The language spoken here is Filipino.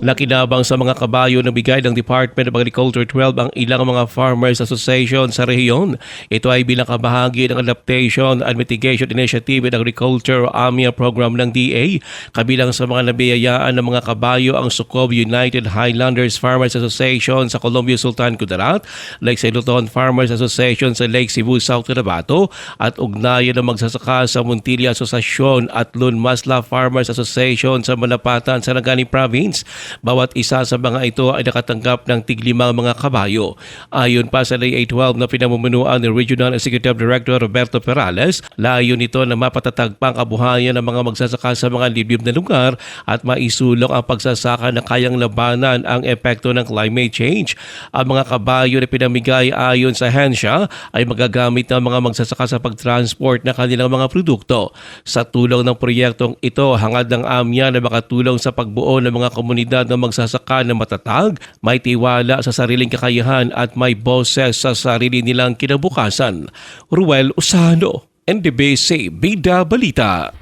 Nakinabang sa mga kabayo na bigay ng Department of Agriculture 12 ang ilang mga Farmers Association sa rehiyon. Ito ay bilang kabahagi ng Adaptation and Mitigation Initiative in Agriculture AMIA program ng DA. Kabilang sa mga nabiyayaan ng mga kabayo ang Sukob United Highlanders Farmers Association sa Columbia Sultan Kudarat, Lake Saluton Farmers Association sa Lake Cebu South Cotabato at ugnayan ng magsasaka sa Montilla Asociacion at Lun Masla Farmers Association sa Malapatan, Sarangani Province. Bawat isa sa mga ito ay nakatanggap ng tiglimang mga kabayo. Ayon pa sa Lay 12 na pinamumunuan ni Regional Executive Director Roberto Perales, layo nito na mapatatag pa ang kabuhayan ng mga magsasaka sa mga liblib na lugar at maisulong ang pagsasaka na kayang labanan ang epekto ng climate change. Ang mga kabayo na pinamigay ayon sa hensya ay magagamit ng mga magsasaka sa pagtransport ng kanilang mga produkto. Sa tulong ng proyektong ito, hangad ng AMYA na makatulong sa pagbuo ng mga komunidad na magsasaka na matatag, may tiwala sa sariling kakayahan at may boses sa sarili nilang kinabukasan. Ruel Usano, NDBC Bida Balita.